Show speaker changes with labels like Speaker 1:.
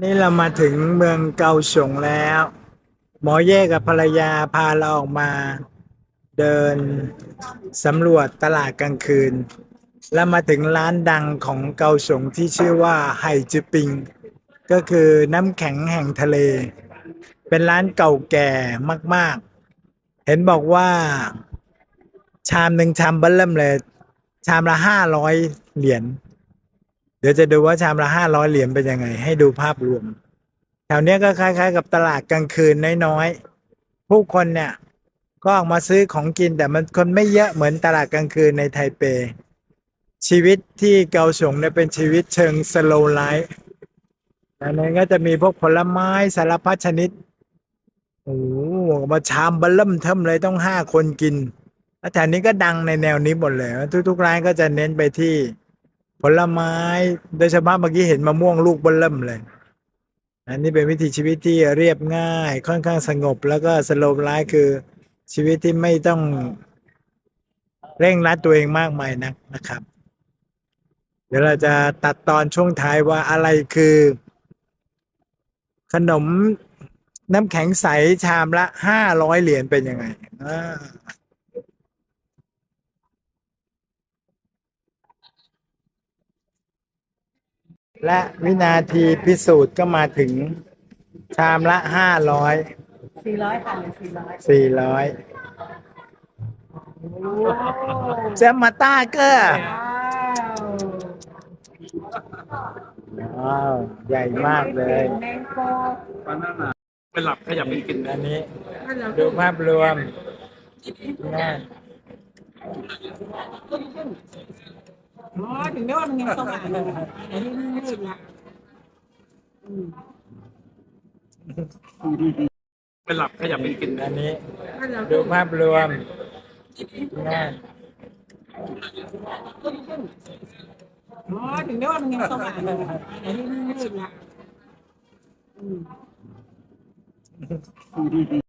Speaker 1: นี่เรามาถึงเมืองเกาสงแล้ว หมอเย่กับภรรยาพาเราออกมาเดินสำรวจตลาดกลางคืน แล้วมาถึงร้านดังของเกาสงที่ชื่อว่าไห่จือปิง ก็คือน้ำแข็งแห่งทะเล เป็นร้านเก่าแก่มาก ๆ เห็นบอกว่า ชามหนึ่งชามเบิ้ลเริ่มเลย ชามละห้าร้อยเหรียญ เดี๋ยวจะดูว่าชามละห้าร้อยเหรียญเป็นยังไง ให้ดูภาพรวม แถวเนี้ยก็คล้าย ๆ กับตลาดกลางคืนน้อยๆ ผู้คนเนี่ย ก็ออกมาซื้อของกินแต่มันคนไม่เยอะเหมือนตลาดกลางคืนในไทเป ชีวิตที่เกาสงเนี่ยเป็นชีวิตเชิงสโลไลฟ์อันนั้นก็จะมีพวกผลไม้สารพัดชนิดโอ้มาชามบัลล่มเทิมเลยต้องห้าคนกินแล้วแถวนี้ก็ดังในแนวนี้หมดเลย ทุกๆร้านก็จะเน้นไปที่ ผลไม้โดยเฉพาะเมื่อกี้เห็นมะม่วงลูกเบลเริ่มเลย อันนี้เป็นวิถีชีวิตที่เรียบง่าย ค่อนข้างสงบแล้วก็สโลว์ไลฟ์คือชีวิตที่ไม่ต้องเร่งรัดตัวเองมากมายนักนะครับ เดี๋ยวเราจะตัดตอนช่วงท้ายว่าอะไรคือ ขนมน้ำแข็งใสชามละห้าร้อยเหรียญเป็นยังไงอ่า และวินาทีพิสูจน์ก็มาถึงชามละห้าร้อย
Speaker 2: สี่ร้อยค่ะสี่ร้อย
Speaker 1: สี่ร้อยเจมมาต้าเกอร์
Speaker 2: ว้าว
Speaker 1: ว้าวใหญ่มากเลย
Speaker 2: แมงโก
Speaker 3: เป็นหลับขยับเป็นกิน
Speaker 1: อันนี้
Speaker 2: นั่นเรา
Speaker 1: ดูภาพรวมนะ
Speaker 2: อ๋อถึงได้ว่ามันยังสว่างอยู่อันนี้มืดละอืม
Speaker 3: เป็นหลับขยับเป็นกิน
Speaker 1: อันนี้
Speaker 2: นั่นเรา
Speaker 1: ดูภาพรวมนะ
Speaker 2: อ๋อถึงได้ว่ามันยังสว่างอยู่อันนี้มืดละอืม